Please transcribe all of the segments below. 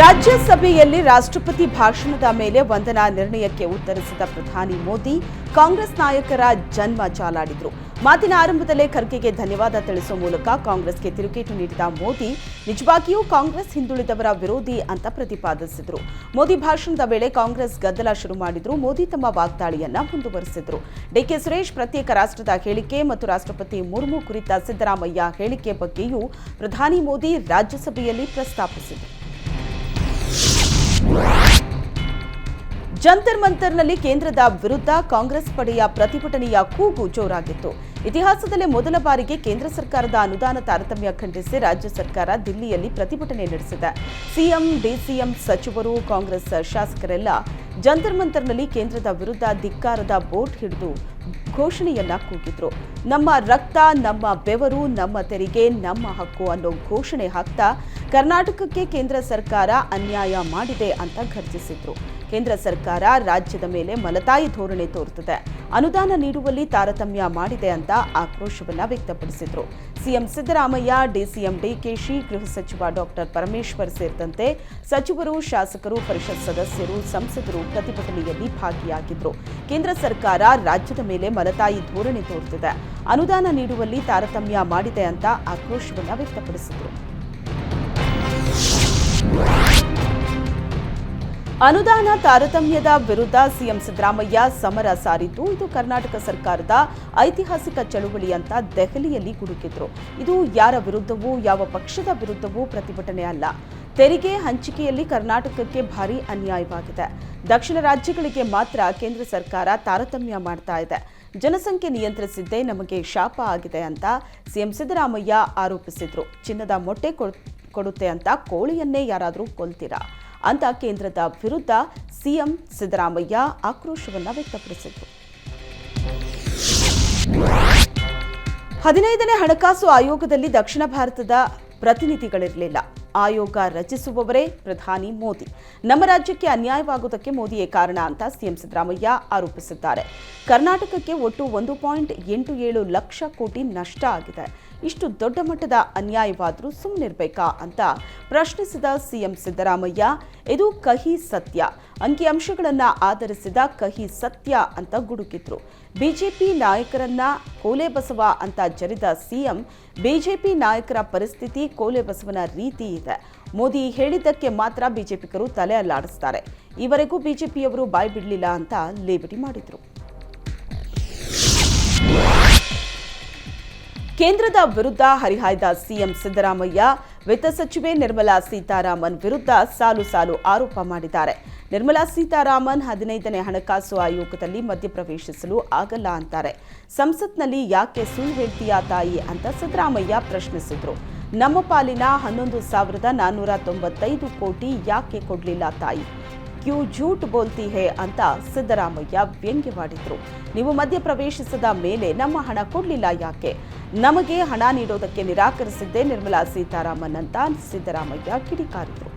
ರಾಜ್ಯಸಭೆಯಲ್ಲಿ ರಾಷ್ಟ್ರಪತಿ ಭಾಷಣದ ಮೇಲೆ ವಂದನಾ ನಿರ್ಣಯಕ್ಕೆ ಉತ್ತರಿಸಿದ ಪ್ರಧಾನಿ ಮೋದಿ, ಕಾಂಗ್ರೆಸ್ ನಾಯಕರ ಜನ್ಮ ಜಾಲಾಡಿದರು ಮಾತಿನ ಆರಂಭದಲ್ಲೇ ಖರ್ಗೆಗೆ ಧನ್ಯವಾದ ತಿಳಿಸುವ ಮೂಲಕ ಕಾಂಗ್ರೆಸ್ಗೆ ತಿರುಗೇಟು ನೀಡಿದ ಮೋದಿ, ನಿಜವಾಗಿಯೂ ಕಾಂಗ್ರೆಸ್ ಹಿಂದುಳಿದವರ ವಿರೋಧಿ ಅಂತ ಪ್ರತಿಪಾದಿಸಿದರು. ಮೋದಿ ಭಾಷಣದ ವೇಳೆ ಕಾಂಗ್ರೆಸ್ ಗದ್ದಲ ಶುರು ಮಾಡಿದ್ರು, ಮೋದಿ ತಮ್ಮ ವಾಗ್ದಾಳಿಯನ್ನ ಮುಂದುವರೆಸಿದ್ರು. ಡಿಕೆ ಸುರೇಶ್ ಪ್ರತ್ಯೇಕ ರಾಷ್ಟ್ರದ ಹೇಳಿಕೆ ಮತ್ತು ರಾಷ್ಟ್ರಪತಿ ಮುರ್ಮು ಕುರಿತ ಸಿದ್ದರಾಮಯ್ಯ ಹೇಳಿಕೆ ಬಗ್ಗೆಯೂ ಪ್ರಧಾನಿ ಮೋದಿ ರಾಜ್ಯಸಭೆಯಲ್ಲಿ ಪ್ರಸ್ತಾಪಿಸಿದರು. ಜಂತರ್ ಮಂತರ್ನಲ್ಲಿ ಕೇಂದ್ರದ ವಿರುದ್ಧ ಕಾಂಗ್ರೆಸ್ ಪಡೆಯ ಪ್ರತಿಭಟನೆಯ ಕೂಗು ಜೋರಾಗಿತ್ತು. ಇತಿಹಾಸದಲ್ಲೇ ಮೊದಲ ಬಾರಿಗೆ ಕೇಂದ್ರ ಸರ್ಕಾರದ ಅನುದಾನ ತಾರತಮ್ಯ ಖಂಡಿಸಿ ರಾಜ್ಯ ಸರ್ಕಾರ ದಿಲ್ಲಿಯಲ್ಲಿ ಪ್ರತಿಭಟನೆ ನಡೆಸಿದೆ. ಸಿಎಂ, ಡಿಸಿಎಂ ಸಚಿವರು, ಕಾಂಗ್ರೆಸ್ ಶಾಸಕರೆಲ್ಲ ಜಂತರ್ ಮಂತರ್ನಲ್ಲಿ ಕೇಂದ್ರದ ವಿರುದ್ಧ ಧಿಕ್ಕಾರದ ಬೋಟ್ ಹಿಡಿದು ಘೋಷಣೆಯನ್ನ ಕೂಗಿದ್ರು. ನಮ್ಮ ರಕ್ತ, ನಮ್ಮ ಬೆವರು, ನಮ್ಮ ತೆರಿಗೆ, ನಮ್ಮ ಹಕ್ಕು ಅನ್ನೋ ಘೋಷಣೆ ಹಾಕ್ತಾ ಕರ್ನಾಟಕಕ್ಕೆ ಕೇಂದ್ರ ಸರ್ಕಾರ ಅನ್ಯಾಯ ಮಾಡಿದೆ ಅಂತ ಘರ್ಜಿಸಿದ್ರು ಕೇಂದ್ರ ಸರ್ಕಾರ ರಾಜ್ಯದ ಮೇಲೆ ಮಲತಾಯಿ ಧೋರಣೆ ತೋರುತ್ತದೆ. ಅನುದಾನ ನೀಡುವಲ್ಲಿ ತಾರತಮ್ಯ ಮಾಡಿದೆ ಅಂತ ಆಕ್ರೋಶವನ್ನ ವ್ಯಕ್ತಪಡಿಸಿದ್ರು. ಸಿಎಂ ಸಿದ್ದರಾಮಯ್ಯ, ಡಿಸಿಎಂ ಡಿಕೆಶಿ ಗೃಹ ಸಚಿವ ಡಾಕ್ಟರ್ ಪರಮೇಶ್ವರ್ ಸೇರಿದಂತೆ ಸಚಿವರು, ಶಾಸಕರು, ಪರಿಷತ್ ಸದಸ್ಯರು, ಸಂಸದರು ಪ್ರತಿಭಟನೆಯಲ್ಲಿ ಭಾಗಿಯಾಗಿದ್ರು. ಕೇಂದ್ರ ಸರ್ಕಾರ ರಾಜ್ಯದ ಮೇಲೆ ಮಲತಾಯಿ ಧೋರಣೆ ತೋರುತ್ತಿದೆ. ಅನುದಾನ ನೀಡುವಲ್ಲಿ ತಾರತಮ್ಯ ಮಾಡಿದೆ ಅಂತ ಆಕ್ರೋಶವನ್ನ ವ್ಯಕ್ತಪಡಿಸಿದ್ರು. ಅನುದಾನ ತಾರತಮ್ಯದ ವಿರುದ್ಧ ಸಿಎಂ ಸಿದ್ದರಾಮಯ್ಯ ಸಮರ ಸಾರಿದ್ದು, ಇದು ಕರ್ನಾಟಕ ಸರ್ಕಾರದ ಐತಿಹಾಸಿಕ ಚಳುವಳಿ ಅಂತ ದೆಹಲಿಯಲ್ಲಿ ಗುಡುಕಿದ್ರು. ಇದು ಯಾರ ವಿರುದ್ಧವೂ, ಯಾವ ಪಕ್ಷದ ವಿರುದ್ಧವೂ ಪ್ರತಿಭಟನೆ ಅಲ್ಲ. ತೆರಿಗೆ ಹಂಚಿಕೆಯಲ್ಲಿ ಕರ್ನಾಟಕಕ್ಕೆ ಭಾರಿ ಅನ್ಯಾಯವಾಗಿದೆ. ದಕ್ಷಿಣ ರಾಜ್ಯಗಳಿಗೆ ಮಾತ್ರ ಕೇಂದ್ರ ಸರ್ಕಾರ ತಾರತಮ್ಯ ಮಾಡ್ತಾ ಇದೆ. ಜನಸಂಖ್ಯೆ ನಿಯಂತ್ರಿಸಿದ್ದೇ ನಮಗೆ ಶಾಪ ಆಗಿದೆ ಅಂತ ಸಿಎಂ ಸಿದ್ದರಾಮಯ್ಯ ಆರೋಪಿಸಿದ್ರು. ಚಿನ್ನದ ಮೊಟ್ಟೆ ಕೊಡ್- ಕೊಡುತ್ತೆ ಅಂತ ಕೋಳಿಯನ್ನೇ ಯಾರಾದರೂ ಕೊಲ್ತೀರಾ? ಅಂತ ಕೇಂದ್ರದ ವಿರುದ್ಧ ಸಿಎಂ ಸಿದ್ದರಾಮಯ್ಯ ಆಕ್ರೋಶವನ್ನು ವ್ಯಕ್ತಪಡಿಸಿದರು. ಹದಿನೈದನೇ ಹಣಕಾಸು ಆಯೋಗದಲ್ಲಿ ದಕ್ಷಿಣ ಭಾರತದ ಪ್ರತಿನಿಧಿಗಳಿರಲಿಲ್ಲ. ಆಯೋಗ ರಚಿಸುವವರೇ ಪ್ರಧಾನಿ ಮೋದಿ. ನಮ್ಮ ರಾಜ್ಯಕ್ಕೆ ಅನ್ಯಾಯವಾಗುವುದಕ್ಕೆ ಮೋದಿಯೇ ಕಾರಣ ಅಂತ ಸಿಎಂ ಸಿದ್ದರಾಮಯ್ಯ ಆರೋಪಿಸಿದ್ದಾರೆ. ಕರ್ನಾಟಕಕ್ಕೆ ಒಟ್ಟು ಒಂದು ಪಾಯಿಂಟ್ ಎಂಟು ಏಳು ಲಕ್ಷ ಕೋಟಿ ನಷ್ಟ ಆಗಿದೆ. ಇಷ್ಟು ದೊಡ್ಡ ಮಟ್ಟದ ಅನ್ಯಾಯವಾದರೂ ಸುಮ್ಮನಿರ್ಬೇಕಾ ಅಂತ ಪ್ರಶ್ನಿಸಿದ ಸಿಎಂ ಸಿದ್ದರಾಮಯ್ಯ, ಇದು ಕಹಿ ಸತ್ಯ. ಅಂಕಿಅಂಶಗಳನ್ನು ಆಧರಿಸಿದ ಕಹಿ ಸತ್ಯ ಅಂತ ಗುಡುಕಿದ್ರು. ಬಿಜೆಪಿ ನಾಯಕರನ್ನ ಕೋಲೆ ಬಸವ ಅಂತ ಜರಿದ ಸಿಎಂ, ಬಿಜೆಪಿ ನಾಯಕರ ಪರಿಸ್ಥಿತಿ ಕೋಲೆ ಬಸವನ ರೀತಿ ಇದೆ. ಮೋದಿ ಹೇಳಿದ್ದಕ್ಕೆ ಮಾತ್ರ ಬಿಜೆಪಿಗರು ತಲೆ ಅಲ್ಲಾಡಿಸ್ತಾರೆ. ಈವರೆಗೂ ಬಿಜೆಪಿಯವರು ಬಾಯ್ ಬಿಡಲಿಲ್ಲ ಅಂತ ಲೇವಡಿ ಮಾಡಿದ್ರು. ಕೇಂದ್ರದ ವಿರುದ್ಧ ಹರಿಹಾಯ್ದ ಸಿಎಂ ಸಿದ್ದರಾಮಯ್ಯ, ವಿತ್ತ ಸಚಿವೆ ನಿರ್ಮಲಾ ಸೀತಾರಾಮನ್ ವಿರುದ್ಧ ಸಾಲು ಸಾಲು ಆರೋಪ ಮಾಡಿದ್ದಾರೆ. ನಿರ್ಮಲಾ ಸೀತಾರಾಮನ್ ಹದಿನೈದನೇ ಹಣಕಾಸು ಆಯೋಗದಲ್ಲಿ ಮಧ್ಯಪ್ರವೇಶಿಸಲು ಆಗಲ್ಲ ಅಂತಾರೆ. ಸಂಸತ್ನಲ್ಲಿ ಯಾಕೆ ಸುಳ್ಳು ಹೇಳ್ತೀಯಾ ತಾಯಿ ಅಂತ ಸಿದ್ದರಾಮಯ್ಯ ಪ್ರಶ್ನಿಸಿದ್ರು. ನಮ್ಮ ಪಾಲಿನ ಹನ್ನೊಂದು ಸಾವಿರದ ನಾನ್ನೂರ ತೊಂಬತ್ತೈದು ಕೋಟಿ ಯಾಕೆ ಕೊಡಲಿಲ್ಲ ತಾಯಿ? ಕ್ಯೂ ಝೂಟ್ ಬೋಲ್ತಿ ಹೇ ಅಂತ ಸಿದ್ದರಾಮಯ್ಯ ವ್ಯಂಗ್ಯವಾಡಿದ್ರು ನೀವು ಮಧ್ಯಪ್ರವೇಶಿಸದ ಮೇಲೆ ನಮ್ಮ ಹಣ ಕೊಡಲಿಲ್ಲ ಯಾಕೆ? ನಮಗೆ ಹಣ ನೀಡೋದಕ್ಕೆ ನಿರಾಕರಿಸಿದ್ದೇ ನಿರ್ಮಲಾ ಸೀತಾರಾಮನ್ ಅಂತ ಸಿದ್ದರಾಮಯ್ಯ ಕಿಡಿಕಾರಿದ್ರು.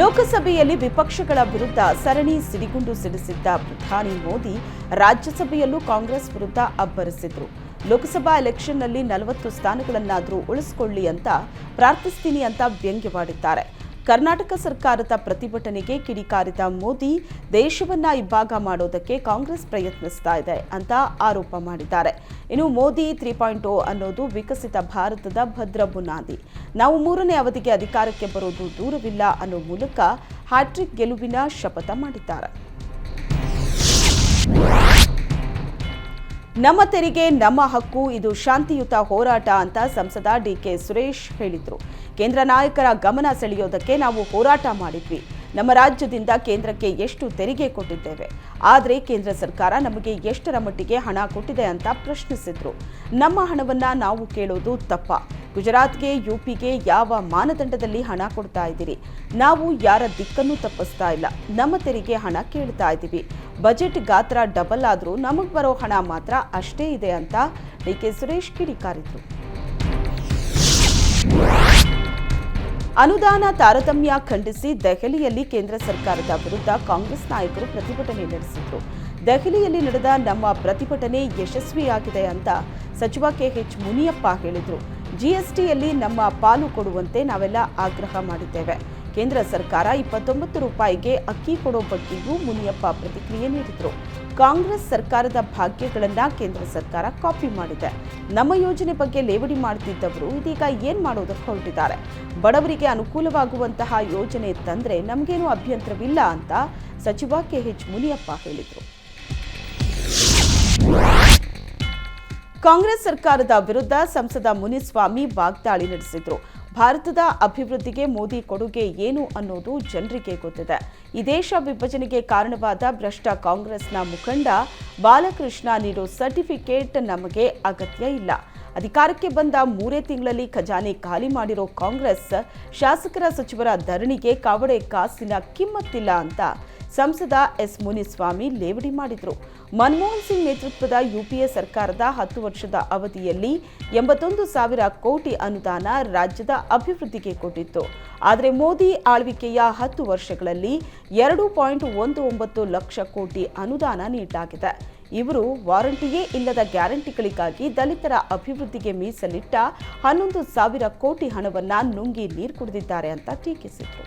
ಲೋಕಸಭೆಯಲ್ಲಿ ವಿಪಕ್ಷಗಳ ವಿರುದ್ಧ ಸರಣಿ ಸಿಡಿಗುಂಡು ಸಿಡಿಸಿದ್ದ ಪ್ರಧಾನಿ ಮೋದಿ ರಾಜ್ಯಸಭೆಯಲ್ಲೂ ಕಾಂಗ್ರೆಸ್ ವಿರುದ್ಧ ಅಬ್ಬರಿಸಿದ್ರು. ಲೋಕಸಭಾ ಎಲೆಕ್ಷನ್ನಲ್ಲಿ ನಲವತ್ತು ಸ್ಥಾನಗಳನ್ನಾದರೂ ಉಳಿಸಿಕೊಳ್ಳಿ ಅಂತ ಪ್ರಾರ್ಥಿಸ್ತೀನಿ ಅಂತ ವ್ಯಂಗ್ಯವಾಡಿದ್ದಾರೆ. ಕರ್ನಾಟಕ ಸರ್ಕಾರದ ಪ್ರತಿಭಟನೆಗೆ ಕಿಡಿಕಾರಿದ ಮೋದಿ, ದೇಶವನ್ನ ಇಬ್ಬಾಗ ಮಾಡೋದಕ್ಕೆ ಕಾಂಗ್ರೆಸ್ ಪ್ರಯತ್ನಿಸ್ತಾ ಇದೆ ಅಂತ ಆರೋಪ ಮಾಡಿದ್ದಾರೆ. ಇನ್ನು ಮೋದಿ ತ್ರೀ ಪಾಯಿಂಟ್ ಓ ಅನ್ನೋದು ವಿಕಸಿತ ಭಾರತದ ಭದ್ರ ಬುನಾದಿ. ನಾವು ಮೂರನೇ ಅವಧಿಗೆ ಅಧಿಕಾರಕ್ಕೆ ಬರೋದು ದೂರವಿಲ್ಲ ಅನ್ನೋ ಮೂಲಕ ಹ್ಯಾಟ್ರಿಕ್ ಗೆಲುವಿನ ಶಪಥ ಮಾಡಿದ್ದಾರೆ. ನಮ್ಮ ತೆರಿಗೆ, ನಮ್ಮ ಹಕ್ಕು, ಇದು ಶಾಂತಿಯುತ ಹೋರಾಟ ಅಂತ ಸಂಸದ ಡಿ ಕೆ ಸುರೇಶ್ ಹೇಳಿದರು. ಕೇಂದ್ರ ನಾಯಕರ ಗಮನ ಸೆಳೆಯೋದಕ್ಕೆ ನಾವು ಹೋರಾಟ ಮಾಡಿದ್ವಿ. ನಮ್ಮ ರಾಜ್ಯದಿಂದ ಕೇಂದ್ರಕ್ಕೆ ಎಷ್ಟು ತೆರಿಗೆ ಕೊಟ್ಟಿದ್ದೇವೆ? ಆದರೆ ಕೇಂದ್ರ ಸರ್ಕಾರ ನಮಗೆ ಎಷ್ಟರ ಮಟ್ಟಿಗೆ ಹಣ ಕೊಟ್ಟಿದೆ ಅಂತ ಪ್ರಶ್ನಿಸಿದ್ರು. ನಮ್ಮ ಹಣವನ್ನ ನಾವು ಕೇಳೋದು ತಪ್ಪ. ಗುಜರಾತ್ಗೆ, ಯುಪಿಗೆ ಯಾವ ಮಾನದಂಡದಲ್ಲಿ ಹಣ ಕೊಡ್ತಾ ಇದ್ದೀರಿ? ನಾವು ಯಾರ ದಿಕ್ಕನ್ನು ತಪ್ಪಿಸ್ತಾ ಇಲ್ಲ. ನಮ್ಮ ತೆರಿಗೆ ಹಣ ಕೇಳ್ತಾ ಇದ್ದೀವಿ. ಬಜೆಟ್ ಗಾತ್ರ ಡಬಲ್ ಆದರೂ ನಮಗೆ ಬರೋ ಹಣ ಮಾತ್ರ ಅಷ್ಟೇ ಇದೆ ಅಂತ ಡಿ ಕೆ ಸುರೇಶ್ ಕಿಡಿಕಾರಿದ್ರು. ಅನುದಾನ ತಾರತಮ್ಯ ಖಂಡಿಸಿ ದೆಹಲಿಯಲ್ಲಿ ಕೇಂದ್ರ ಸರ್ಕಾರದ ವಿರುದ್ಧ ಕಾಂಗ್ರೆಸ್ ನಾಯಕರು ಪ್ರತಿಭಟನೆ ನಡೆಸಿದ್ರು. ದೆಹಲಿಯಲ್ಲಿ ನಡೆದ ನಮ್ಮ ಪ್ರತಿಭಟನೆ ಯಶಸ್ವಿಯಾಗಿದೆ ಅಂತ ಸಚಿವ ಕೆಎಚ್ ಮುನಿಯಪ್ಪ ಹೇಳಿದ್ರು. ಜಿಎಸ್ಟಿಯಲ್ಲಿ ನಮ್ಮ ಪಾಲು ಕೊಡುವಂತೆ ನಾವೆಲ್ಲ ಆಗ್ರಹ ಮಾಡಿದ್ದೇವೆ. ಕೇಂದ್ರ ಸರ್ಕಾರ ಇಪ್ಪತ್ತೊಂಬತ್ತು ರೂಪಾಯಿಗೆ ಅಕ್ಕಿ ಕೊಡೋ ಬಗ್ಗೆಯೂ ಮುನಿಯಪ್ಪ ಪ್ರತಿಕ್ರಿಯೆ ನೀಡಿದರು. ಕಾಂಗ್ರೆಸ್ ಸರ್ಕಾರದ ಭಾಗ್ಯಗಳನ್ನ ಕೇಂದ್ರ ಸರ್ಕಾರ ಕಾಪಿ ಮಾಡಿದೆ. ನಮ್ಮ ಯೋಜನೆ ಬಗ್ಗೆ ಲೇವಡಿ ಮಾಡ್ತಿದ್ದವರು ಇದೀಗ ಏನ್ ಮಾಡೋದಕ್ಕೆ ಹೊರಟಿದ್ದಾರೆ? ಬಡವರಿಗೆ ಅನುಕೂಲವಾಗುವಂತಹ ಯೋಜನೆ ತಂದ್ರೆ ನಮಗೇನು ಅಭ್ಯಂತರವಿಲ್ಲ ಅಂತ ಸಚಿವ ಕೆ ಎಚ್ ಮುನಿಯಪ್ಪ ಹೇಳಿದರು. ಕಾಂಗ್ರೆಸ್ ಸರ್ಕಾರದ ವಿರುದ್ಧ ಸಂಸದ ಮುನಿಸ್ವಾಮಿ ವಾಗ್ದಾಳಿ ನಡೆಸಿದ್ರು. ಭಾರತದ ಅಭಿವೃದ್ಧಿಗೆ ಮೋದಿ ಕೊಡುಗೆ ಏನು ಅನ್ನೋದು ಜನರಿಗೆ ಗೊತ್ತಿದೆ. ಈ ದೇಶ ವಿಭಜನೆಗೆ ಕಾರಣವಾದ ಭ್ರಷ್ಟ ಕಾಂಗ್ರೆಸ್ನ ಮುಖಂಡ ಬಾಲಕೃಷ್ಣ ನೀಡೋ ಸರ್ಟಿಫಿಕೇಟ್ ನಮಗೆ ಅಗತ್ಯ ಇಲ್ಲ. ಅಧಿಕಾರಕ್ಕೆ ಬಂದ ಮೂರೇ ತಿಂಗಳಲ್ಲಿ ಖಜಾನೆ ಖಾಲಿ ಮಾಡಿರೋ ಕಾಂಗ್ರೆಸ್ ಶಾಸಕರ ಸಚಿವರ ಧರಣಿಗೆ ಕಾವಡೆ ಕಾಸಿನ ಕಿಮ್ಮತ್ತಿಲ್ಲ ಅಂತ ಸಂಸದ ಎಸ್ ಮುನಿಸ್ವಾಮಿ ಲೇವಡಿ ಮಾಡಿದರು. ಮನಮೋಹನ್ ಸಿಂಗ್ ನೇತೃತ್ವದ ಯುಪಿಎ ಸರ್ಕಾರದ ಹತ್ತು ವರ್ಷದ ಅವಧಿಯಲ್ಲಿ ಎಂಬತ್ತೊಂದು ಸಾವಿರ ಕೋಟಿ ಅನುದಾನ ರಾಜ್ಯದ ಅಭಿವೃದ್ಧಿಗೆ ಕೊಟ್ಟಿತ್ತು. ಆದರೆ ಮೋದಿ ಆಳ್ವಿಕೆಯ ಹತ್ತು ವರ್ಷಗಳಲ್ಲಿ ಎರಡು ಪಾಯಿಂಟ್ ಒಂದು ಒಂಬತ್ತು ಲಕ್ಷ ಕೋಟಿ ಅನುದಾನ ನೀಡಲಾಗಿದೆ. ಇವರು ವಾರಂಟಿಯೇ ಇಲ್ಲದ ಗ್ಯಾರಂಟಿಗಳಿಗಾಗಿ ದಲಿತರ ಅಭಿವೃದ್ಧಿಗೆ ಮೀಸಲಿಟ್ಟ ಹನ್ನೊಂದು ಸಾವಿರ ಕೋಟಿ ಹಣವನ್ನು ನುಂಗಿ ನೀರು ಕುಡಿದಿದ್ದಾರೆ ಅಂತ ಟೀಕಿಸಿದರು.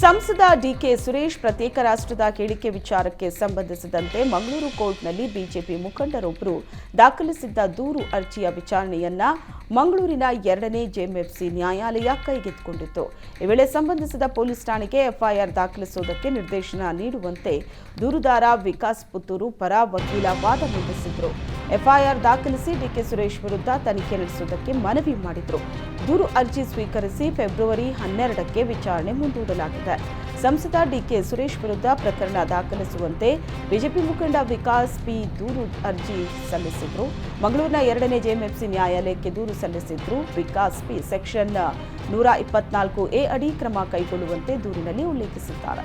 ಸಂಸದ ಡಿಕೆ ಸುರೇಶ್ ಪ್ರತ್ಯೇಕ ರಾಷ್ಟ್ರದ ಹೇಳಿಕೆ ವಿಚಾರಕ್ಕೆ ಸಂಬಂಧಿಸಿದಂತೆ ಮಂಗಳೂರು ಕೋರ್ಟ್ನಲ್ಲಿ ಬಿಜೆಪಿ ಮುಖಂಡರೊಬ್ಬರು ದಾಖಲಿಸಿದ್ದ ದೂರು ಅರ್ಜಿಯ ವಿಚಾರಣೆಯನ್ನ ಮಂಗಳೂರಿನ ಎರಡನೇ ಜೆಎಂಎಫ್ಸಿ ನ್ಯಾಯಾಲಯ ಕೈಗೆತ್ತಿಕೊಂಡಿತ್ತು. ಈ ವೇಳೆ ಸಂಬಂಧಿಸಿದ ಪೊಲೀಸ್ ಠಾಣೆಗೆ ಎಫ್ಐಆರ್ ದಾಖಲಿಸುವುದಕ್ಕೆ ನಿರ್ದೇಶನ ನೀಡುವಂತೆ ದೂರುದಾರ ವಿಕಾಸ್ ಪುತ್ತೂರು ಪರ ವಕೀಲ ವಾದ ಮಂಡಿಸಿದ್ರು. ಎಫ್ಐಆರ್ ದಾಖಲಿಸಿ ಡಿಕೆ ಸುರೇಶ್ ವಿರುದ್ಧ ತನಿಖೆ ನಡೆಸುವುದಕ್ಕೆ ಮನವಿ ಮಾಡಿದ್ರು. ದೂರು ಅರ್ಜಿ ಸ್ವೀಕರಿಸಿ ಫೆಬ್ರವರಿ ಹನ್ನೆರಡಕ್ಕೆ ವಿಚಾರಣೆ ಮುಂದೂಡಲಾಗಿದೆ. ಸಂಸದ ಡಿಕೆ ಸುರೇಶ್ ವಿರುದ್ಧ ಪ್ರಕರಣ ದಾಖಲಿಸುವಂತೆ ಬಿಜೆಪಿ ಮುಖಂಡ ವಿಕಾಸ್ ಪಿ ದೂರು ಅರ್ಜಿ ಸಲ್ಲಿಸಿದ್ರು. ಮಂಗಳೂರಿನ ಎರಡನೇ ಜೆಎಂಎಫ್ಸಿ ನ್ಯಾಯಾಲಯಕ್ಕೆ ದೂರು ಸಲ್ಲಿಸಿದ್ರು. ವಿಕಾಸ್ ಪಿ ಸೆಕ್ಷನ್ ನೂರ ಇಪ್ಪತ್ನಾಲ್ಕು ಎ ಅಡಿ ಕ್ರಮ ಕೈಗೊಳ್ಳುವಂತೆ ದೂರಿನಲ್ಲಿ ಉಲ್ಲೇಖಿಸಿದ್ದಾರೆ.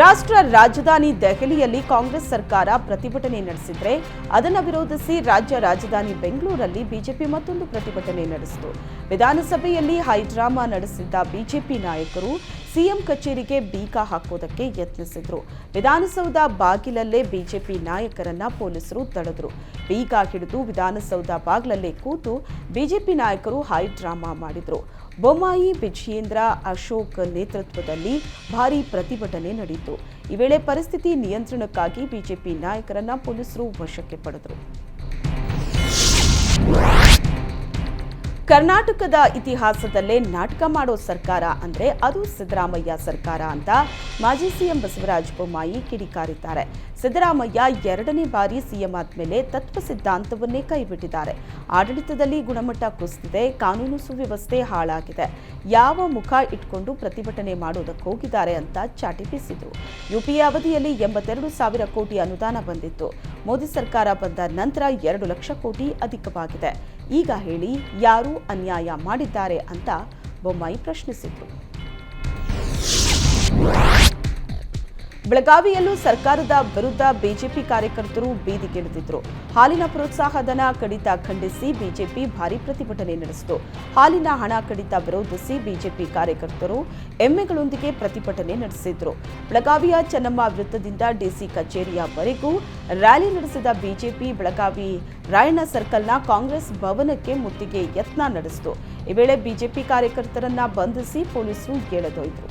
ರಾಷ್ಟ್ರ ರಾಜಧಾನಿ ದೆಹಲಿಯಲ್ಲಿ ಕಾಂಗ್ರೆಸ್ ಸರ್ಕಾರ ಪ್ರತಿಭಟನೆ ನಡೆಸಿದ್ರೆ ಅದನ್ನು ವಿರೋಧಿಸಿ ರಾಜ್ಯ ರಾಜಧಾನಿ ಬೆಂಗಳೂರಲ್ಲಿ ಬಿಜೆಪಿ ಮತ್ತೊಂದು ಪ್ರತಿಭಟನೆ ನಡೆಸಿತು. ವಿಧಾನಸಭೆಯಲ್ಲಿ ಹೈಡ್ರಾಮಾ ನಡೆಸಿದ್ದ ಬಿಜೆಪಿ ನಾಯಕರು ಸಿಎಂ ಕಚೇರಿಗೆ ಬೀಗ ಹಾಕೋದಕ್ಕೆ ಯತ್ನಿಸಿದ್ರು. ವಿಧಾನಸೌಧ ಬಾಗಿಲಲ್ಲೇ ಬಿಜೆಪಿ ನಾಯಕರನ್ನ ಪೊಲೀಸರು ತಡೆದ್ರು. ಬೀಗ ಹಿಡಿದು ವಿಧಾನಸೌಧ ಬಾಗಿಲಲ್ಲೇ ಕೂತು ಬಿಜೆಪಿ ನಾಯಕರು ಹೈ ಡ್ರಾಮಾ ಮಾಡಿದ್ರು. ಬೊಮ್ಮಾಯಿ ವಿಜಯೇಂದ್ರ ಅಶೋಕ್ ನೇತೃತ್ವದಲ್ಲಿ ಭಾರೀ ಪ್ರತಿಭಟನೆ ನಡೆಯಿತು. ಈ ವೇಳೆ ಪರಿಸ್ಥಿತಿ ನಿಯಂತ್ರಣಕ್ಕಾಗಿ ಬಿಜೆಪಿ ನಾಯಕರನ್ನ ಪೊಲೀಸರು ವಶಕ್ಕೆ ಪಡೆದರು. ಕರ್ನಾಟಕದ ಇತಿಹಾಸದಲ್ಲೇ ನಾಟಕ ಮಾಡೋ ಸರ್ಕಾರ ಅಂದ್ರೆ ಅದು ಸಿದ್ದರಾಮಯ್ಯ ಸರ್ಕಾರ ಅಂತ ಮಾಜಿ ಸಿಎಂ ಬಸವರಾಜ ಬೊಮ್ಮಾಯಿ ಕಿಡಿಕಾರಿದ್ದಾರೆ. ಸಿದ್ದರಾಮಯ್ಯ ಎರಡನೇ ಬಾರಿ ಸಿಎಂ ಆದ್ಮೇಲೆ ತತ್ವ ಸಿದ್ಧಾಂತವನ್ನೇ ಕೈಬಿಟ್ಟಿದ್ದಾರೆ. ಆಡಳಿತದಲ್ಲಿ ಗುಣಮಟ್ಟ ಕುಸಿದಿದೆ, ಕಾನೂನು ಸುವ್ಯವಸ್ಥೆ ಹಾಳಾಗಿದೆ. ಯಾವ ಮುಖ ಇಟ್ಕೊಂಡು ಪ್ರತಿಭಟನೆ ಮಾಡೋದಕ್ಕೆ ಹೋಗಿದ್ದಾರೆ ಅಂತ ಚಾಟಿ ಬೀಸಿದ್ರು. ಯುಪಿಎ ಅವಧಿಯಲ್ಲಿ ಎಂಬತ್ತೆರಡು ಸಾವಿರ ಕೋಟಿ ಅನುದಾನ ಬಂದಿತ್ತು. ಮೋದಿ ಸರ್ಕಾರ ಬಂದ ನಂತರ ಎರಡು ಲಕ್ಷ ಕೋಟಿ ಅಧಿಕವಾಗಿದೆ. ಈಗ ಹೇಳಿ ಯಾರು ಅನ್ಯಾಯ ಮಾಡಿದ್ದಾರೆ ಅಂತ ಬೊಮ್ಮಾಯಿ ಪ್ರಶ್ನಿಸಿದ್ರು. ಬೆಳಗಾವಿಯಲ್ಲೂ ಸರ್ಕಾರದ ವಿರುದ್ಧ ಬಿಜೆಪಿ ಕಾರ್ಯಕರ್ತರು ಬೀದಿಗಿಳಿದಿದ್ರು ಹಾಲಿನ ಪ್ರೋತ್ಸಾಹಧನ ಕಡಿತ ಖಂಡಿಸಿ ಬಿಜೆಪಿ ಭಾರಿ ಪ್ರತಿಭಟನೆ ನಡೆಸಿತು. ಹಾಲಿನ ಹಣ ಕಡಿತ ವಿರೋಧಿಸಿ ಬಿಜೆಪಿ ಕಾರ್ಯಕರ್ತರು ಎಮ್ಮೆಗಳೊಂದಿಗೆ ಪ್ರತಿಭಟನೆ ನಡೆಸಿದ್ರು. ಬೆಳಗಾವಿಯ ಚೆನ್ನಮ್ಮ ವೃತ್ತದಿಂದ ಡಿಸಿ ಕಚೇರಿಯವರೆಗೂ ರ್ಯಾಲಿ ನಡೆಸಿದ ಬಿಜೆಪಿ, ಬೆಳಗಾವಿ ರಾಯಣ್ಣ ಸರ್ಕಲ್ನ ಕಾಂಗ್ರೆಸ್ ಭವನಕ್ಕೆ ಮುತ್ತಿಗೆ ಯತ್ನ ನಡೆಸಿತು. ಈ ವೇಳೆ ಬಿಜೆಪಿ ಕಾರ್ಯಕರ್ತರನ್ನ ಬಂಧಿಸಿ ಪೊಲೀಸರು ಎಳೆದೊಯ್ದರು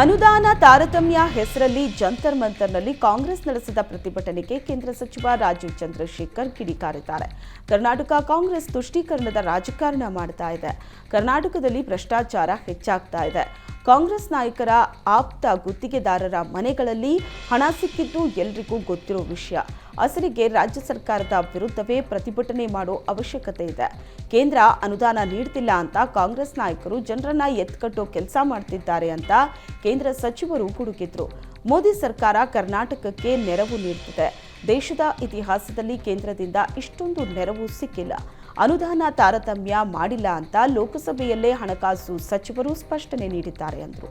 ಅನುದಾನ ತಾರತಮ್ಯ ಹೆಸರಲ್ಲಿ ಜಂತರ್ ಮಂತರ್ನಲ್ಲಿ ಕಾಂಗ್ರೆಸ್ ನಡೆಸಿದ ಪ್ರತಿಭಟನೆಗೆ ಕೇಂದ್ರ ಸಚಿವ ರಾಜೀವ್ ಚಂದ್ರಶೇಖರ್ ಕಿಡಿಕಾರಿದ್ದಾರೆ. ಕರ್ನಾಟಕ ಕಾಂಗ್ರೆಸ್ ತುಷ್ಟೀಕರಣದ ರಾಜಕಾರಣ ಮಾಡ್ತಾ ಇದೆ. ಕರ್ನಾಟಕದಲ್ಲಿ ಭ್ರಷ್ಟಾಚಾರ ಹೆಚ್ಚಾಗ್ತಾ ಇದೆ. ಕಾಂಗ್ರೆಸ್ ನಾಯಕರ ಆಪ್ತ ಗುತ್ತಿಗೆದಾರರ ಮನೆಗಳಲ್ಲಿ ಹಣ ಸಿಕ್ಕಿದ್ದು ಎಲ್ರಿಗೂ ಗೊತ್ತಿರೋ ವಿಷಯ. ಅಸಲಿಗೆ ರಾಜ್ಯ ಸರ್ಕಾರದ ವಿರುದ್ಧವೇ ಪ್ರತಿಭಟನೆ ಮಾಡೋ ಅವಶ್ಯಕತೆ ಇದೆ. ಕೇಂದ್ರ ಅನುದಾನ ನೀಡ್ತಿಲ್ಲ ಅಂತ ಕಾಂಗ್ರೆಸ್ ನಾಯಕರು ಜನರನ್ನ ಎತ್ಕಟ್ಟೋ ಕೆಲಸ ಮಾಡ್ತಿದ್ದಾರೆ ಅಂತ ಕೇಂದ್ರ ಸಚಿವರು ಗುಡುಗಿದ್ರು. ಮೋದಿ ಸರ್ಕಾರ ಕರ್ನಾಟಕಕ್ಕೆ ನೆರವು ನೀಡುತ್ತಿದೆ ದೇಶದ ಇತಿಹಾಸದಲ್ಲಿ ಕೇಂದ್ರದಿಂದ ಇಷ್ಟೊಂದು ನೆರವು ಸಿಕ್ಕಿಲ್ಲ. ಅನುದಾನ ತಾರತಮ್ಯ ಮಾಡಿಲ್ಲ ಅಂತ ಲೋಕಸಭೆಯಲ್ಲೇ ಹಣಕಾಸು ಸಚಿವರು ಸ್ಪಷ್ಟನೆ ನೀಡಿದ್ದಾರೆ ಎಂದರು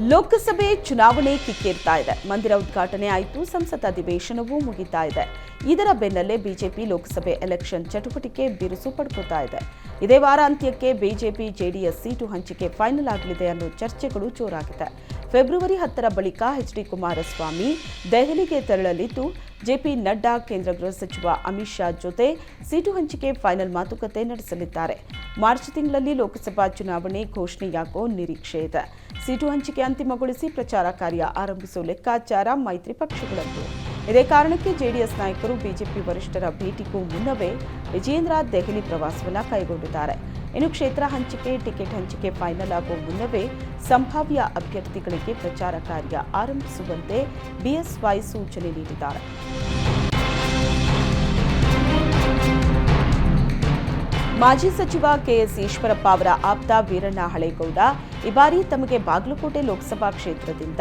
ಲೋಕಸಭೆ ಚುನಾವಣೆ ಕಿಕ್ಕೇರ್ತಾ ಇದೆ. ಮಂದಿರ ಉದ್ಘಾಟನೆ ಆಯಿತು, ಸಂಸತ್ ಅಧಿವೇಶನವೂ ಮುಗಿತಾ ಇದೆ. ಇದರ ಬೆನ್ನಲ್ಲೇ ಬಿಜೆಪಿ ಲೋಕಸಭೆ ಎಲೆಕ್ಷನ್ ಚಟುವಟಿಕೆ ಬಿರುಸು ಪಡ್ಕೋತಾ ಇದೆ. ಇದೇ ವಾರಾಂತ್ಯಕ್ಕೆ ಬಿಜೆಪಿ ಜೆಡಿಎಸ್ ಸೀಟು ಹಂಚಿಕೆ ಫೈನಲ್ ಆಗಲಿದೆ ಅನ್ನೋ ಚರ್ಚೆಗಳು ಜೋರಾಗಿದೆ. ಫೆಬ್ರವರಿ ಹತ್ತರ ಬಳಿಕ ಎಚ್ ಡಿ ಕುಮಾರಸ್ವಾಮಿ ದೆಹಲಿಗೆ ತೆರಳಲಿದ್ದು, ಜೆಪಿ ನಡ್ಡಾ, ಕೇಂದ್ರ ಗೃಹ ಸಚಿವ ಅಮಿತ್ ಶಾ ಜೊತೆ ಸೀಟು ಹಂಚಿಕೆ ಫೈನಲ್ ಮಾತುಕತೆ ನಡೆಸಲಿದ್ದಾರೆ. ಮಾರ್ಚ್ ತಿಂಗಳಲ್ಲಿ ಲೋಕಸಭಾ ಚುನಾವಣೆ ಘೋಷಣೆಯಾಗೋ ನಿರೀಕ್ಷೆ ಇದೆ. ಸೀಟು ಹಂಚಿಕೆ ಅಂತಿಮಗೊಳಿಸಿ ಪ್ರಚಾರ ಕಾರ್ಯ ಆರಂಭಿಸುವ ಲೆಕ್ಕಾಚಾರ ಮೈತ್ರಿ ಪಕ್ಷಗಳದ್ದು. ಇದೇ ಕಾರಣಕ್ಕೆ ಜೆಡಿಎಸ್ ನಾಯಕರು ಬಿಜೆಪಿ ವರಿಷ್ಠರ ಭೇಟಿಗೂ ಮುನ್ನವೇ ವಿಜೇಂದ್ರ ದೆಹಲಿ ಪ್ರವಾಸವನ್ನ ಕೈಗೊಂಡಿದ್ದಾರೆ. ಇನ್ನು ಕ್ಷೇತ್ರ ಹಂಚಿಕೆ, ಟಿಕೆಟ್ ಹಂಚಿಕೆ ಫೈನಲ್ ಆಗುವ ಮುನ್ನವೇ ಸಂಭಾವ್ಯ ಅಭ್ಯರ್ಥಿಗಳಿಗೆ ಪ್ರಚಾರ ಕಾರ್ಯ ಆರಂಭಿಸುವಂತೆ ಬಿಎಸ್ವೈ ಸೂಚನೆ ನೀಡಿದ್ದಾರೆ. ಮಾಜಿ ಸಚಿವ ಕೆಎಸ್ ಈಶ್ವರಪ್ಪ ಅವರ ಆಪ್ತ ವೀರಣ್ಣ ಹಳೇಗೌಡ ಈ ಬಾರಿ ತಮಗೆ ಬಾಗಲಕೋಟೆ ಲೋಕಸಭಾ ಕ್ಷೇತ್ರದಿಂದ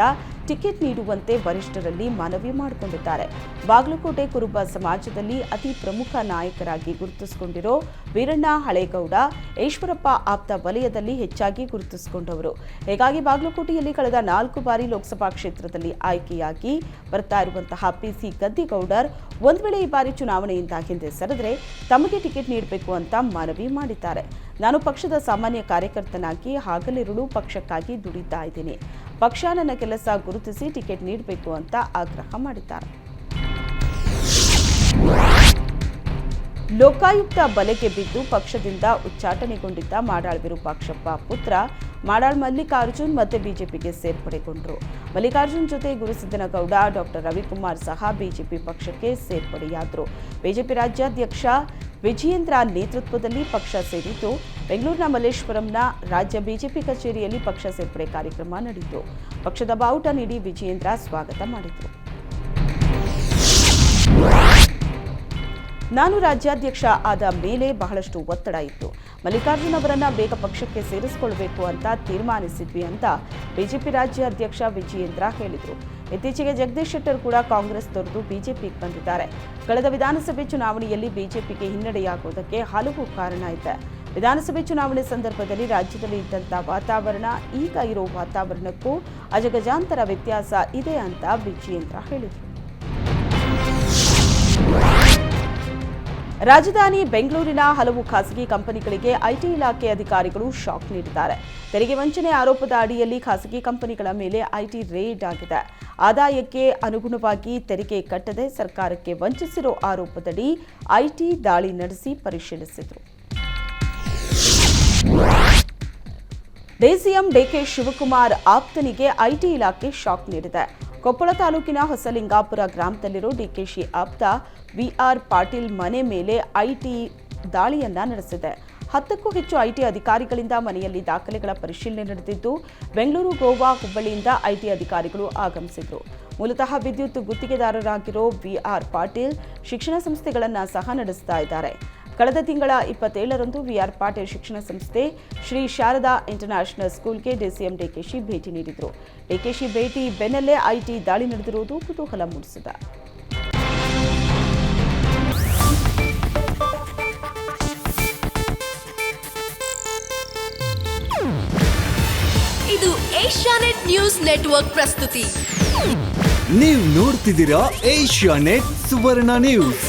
ಟಿಕೆಟ್ ನೀಡುವಂತೆ ವರಿಷ್ಠರಲ್ಲಿ ಮನವಿ ಮಾಡಿಕೊಂಡಿದ್ದಾರೆ. ಬಾಗಲಕೋಟೆ ಕುರುಬ ಸಮಾಜದಲ್ಲಿ ಅತಿ ಪ್ರಮುಖ ನಾಯಕರಾಗಿ ಗುರುತಿಸಿಕೊಂಡಿರೋ ವೀರಣ್ಣ ಹಳೇಗೌಡ ಈಶ್ವರಪ್ಪ ಆಪ್ತ ವಲಯದಲ್ಲಿ ಹೆಚ್ಚಾಗಿ ಗುರುತಿಸಿಕೊಂಡವರು. ಹೀಗಾಗಿ ಬಾಗಲಕೋಟೆಯಲ್ಲಿ ಕಳೆದ ನಾಲ್ಕು ಬಾರಿ ಲೋಕಸಭಾ ಕ್ಷೇತ್ರದಲ್ಲಿ ಆಯ್ಕೆಯಾಗಿ ಬರ್ತಾ ಇರುವಂತಹ ಪಿಸಿ ಗದ್ದಿಗೌಡರ್ ಒಂದು ವೇಳೆ ಈ ಬಾರಿ ಚುನಾವಣೆಯಿಂದ ಹಿಂದೆ ಸರಿದ್ರೆ ತಮಗೆ ಟಿಕೆಟ್ ನೀಡಬೇಕು ಅಂತ ಮನವಿ ಮಾಡಿದ್ದಾರೆ. ನಾನು ಪಕ್ಷದ ಸಾಮಾನ್ಯ ಕಾರ್ಯಕರ್ತನಾಗಿ ಹಾಗಲಿರುಳು ಪಕ್ಷಕ್ಕಾಗಿ ದುಡಿತಾ ಇದ್ದೀನಿ. ಪಕ್ಷ ಕೆಲಸ ಗುರುತಿಸಿ ಟಿಕೆಟ್ ನೀಡಬೇಕು ಅಂತ ಆಗ್ರಹ ಮಾಡಿದ್ದಾರೆ. ಲೋಕಾಯುಕ್ತ ಬಲೆಗೆ ಬಿದ್ದು ಪಕ್ಷದಿಂದ ಉಚ್ಚಾಟನೆಗೊಂಡಿದ್ದ ಮಾಡಾಳ್ ವಿರೂಪಾಕ್ಷಪ್ಪ ಪುತ್ರ ಮಾಡಾಳ್ ಮಲ್ಲಿಕಾರ್ಜುನ್ ಮತ್ತೆ ಬಿಜೆಪಿಗೆ ಸೇರ್ಪಡೆಗೊಂಡರು. ಮಲ್ಲಿಕಾರ್ಜುನ್ ಜೊತೆ ಗುರುಸಿದ್ದನಗೌಡ ಡಾಕ್ಟರ್ ರವಿಕುಮಾರ್ ಸಹ ಬಿಜೆಪಿ ಪಕ್ಷಕ್ಕೆ ಸೇರ್ಪಡೆಯಾದರು. ಬಿಜೆಪಿ ರಾಜ್ಯಾಧ್ಯಕ್ಷ ವಿಜಯೇಂದ್ರ ನೇತೃತ್ವದಲ್ಲಿ ಪಕ್ಷ ಸೇರಿದ್ದು, ಬೆಂಗಳೂರಿನ ಮಲ್ಲೇಶ್ವರಂನ ರಾಜ್ಯ ಬಿಜೆಪಿ ಕಚೇರಿಯಲ್ಲಿ ಪಕ್ಷ ಸೇರ್ಪಡೆ ಕಾರ್ಯಕ್ರಮ ನಡೆಯಿತು. ಪಕ್ಷದ ಬಾವುಟ ನೀಡಿ ವಿಜಯೇಂದ್ರ ಸ್ವಾಗತ ಮಾಡಿದರು. ನಾನು ರಾಜ್ಯಾಧ್ಯಕ್ಷ ಆದ ಮೇಲೆ ಬಹಳಷ್ಟು ಒತ್ತಡ ಇತ್ತು. ಮಲ್ಲಿಕಾರ್ಜುನ್ ಅವರನ್ನ ಬೇಗ ಪಕ್ಷಕ್ಕೆ ಸೇರಿಸಿಕೊಳ್ಬೇಕು ಅಂತ ತೀರ್ಮಾನಿಸಿದ್ವಿ ಅಂತ ಬಿಜೆಪಿ ರಾಜ್ಯಾಧ್ಯಕ್ಷ ವಿಜಯೇಂದ್ರ ಹೇಳಿದರು. ಇತ್ತೀಚೆಗೆ ಜಗದೀಶ್ ಶೆಟ್ಟರ್ ಕೂಡ ಕಾಂಗ್ರೆಸ್ ತೊರೆದು ಬಿಜೆಪಿಗೆ ಬಂದಿದ್ದಾರೆ. ಕಳೆದ ವಿಧಾನಸಭೆ ಚುನಾವಣೆಯಲ್ಲಿ ಬಿಜೆಪಿಗೆ ಹಿನ್ನಡೆಯಾಗುವುದಕ್ಕೆ ಹಲವು ಕಾರಣ ಇದೆ. ವಿಧಾನಸಭೆ ಚುನಾವಣೆ ಸಂದರ್ಭದಲ್ಲಿ ರಾಜ್ಯದಲ್ಲಿ ಇದ್ದಂಥ ವಾತಾವರಣ, ಈಗ ಇರೋ ವಾತಾವರಣಕ್ಕೂ ಅಜಗಜಾಂತರ ವ್ಯತ್ಯಾಸ ಇದೆ ಅಂತ ವಿಜಯೇಂದ್ರ ಹೇಳಿದರು. ರಾಜಧಾನಿ ಬೆಂಗಳೂರಿನ ಹಲವು ಖಾಸಗಿ ಕಂಪನಿಗಳಿಗೆ ಐಟಿ ಇಲಾಖೆ ಅಧಿಕಾರಿಗಳು ಶಾಕ್ ನೀಡಿದ್ದಾರೆ. ತೆರಿಗೆ ವಂಚನೆ ಆರೋಪದ ಅಡಿಯಲ್ಲಿ ಖಾಸಗಿ ಕಂಪನಿಗಳ ಮೇಲೆ ಐಟಿ ರೇಡ್ ಆಗಿದೆ. ಆದಾಯಕ್ಕೆ ಅನುಗುಣವಾಗಿ ತೆರಿಗೆ ಕಟ್ಟದೆ ಸರ್ಕಾರಕ್ಕೆ ವಂಚಿಸಿರೋ ಆರೋಪದಡಿ ಐಟಿ ದಾಳಿ ನಡೆಸಿ ಪರಿಶೀಲಿಸಿದರು. ಡಿಸಿಎಂ ಡಿಕೆ ಶಿವಕುಮಾರ್ ಆಪ್ತನಿಗೆ ಐಟಿ ಇಲಾಖೆ ಶಾಕ್ ನೀಡಿದೆ. ಕೊಪ್ಪಳ ತಾಲೂಕಿನ ಹೊಸಲಿಂಗಾಪುರ ಗ್ರಾಮದಲ್ಲಿರೋ ಡಿಕೆಶಿ ಆಪ್ತ ವಿಆರ್ ಪಾಟೀಲ್ ಮನೆ ಮೇಲೆ ಐಟಿ ದಾಳಿಯನ್ನ ನಡೆಸಿದೆ. ಹತ್ತಕ್ಕೂ ಹೆಚ್ಚು ಐಟಿ ಅಧಿಕಾರಿಗಳಿಂದ ಮನೆಯಲ್ಲಿ ದಾಖಲೆಗಳ ಪರಿಶೀಲನೆ ನಡೆದಿದ್ದು, ಬೆಂಗಳೂರು, ಗೋವಾ ಹುಬ್ಬಳ್ಳಿಯಿಂದ ಐಟಿ ಅಧಿಕಾರಿಗಳು ಆಗಮಿಸಿದ್ರು. ಮೂಲತಃ ವಿದ್ಯುತ್ ಗುತ್ತಿಗೆದಾರರಾಗಿರೋ ವಿಆರ್ ಪಾಟೀಲ್ ಶಿಕ್ಷಣ ಸಂಸ್ಥೆಗಳನ್ನು ಸಹ ನಡೆಸ್ತಾ ಇದ್ದಾರೆ. ಕಳೆದ ತಿಂಗಳ ಇಪ್ಪತ್ತೇಳರಂದು ವಿಆರ್ ಪಾಟೀಲ್ ಶಿಕ್ಷಣ ಸಂಸ್ಥೆ ಶ್ರೀ ಶಾರದಾ ಇಂಟರ್ನ್ಯಾಷನಲ್ ಸ್ಕೂಲ್ಗೆ ಡಿಸಿಎಂ ಡಿಕೆಶಿ ಭೇಟಿ ನೀಡಿದರು. ಡಿಕೆಶಿ ಭೇಟಿ ಬೆನ್ನಲ್ಲೇ ಐಟಿ ದಾಳಿ ನಡೆದಿರುವುದು ಕುತೂಹಲ ಮೂಡಿಸಿದೆ. ಇದು ಏಷ್ಯಾನೆಟ್ ನ್ಯೂಸ್ ನೆಟ್ವರ್ಕ್ ಪ್ರಸ್ತುತಿ. ನೀವು ನೋಡ್ತಿದ್ದೀರಾ ಏಷ್ಯಾನೆಟ್ ಸುವರ್ಣ ನ್ಯೂಸ್.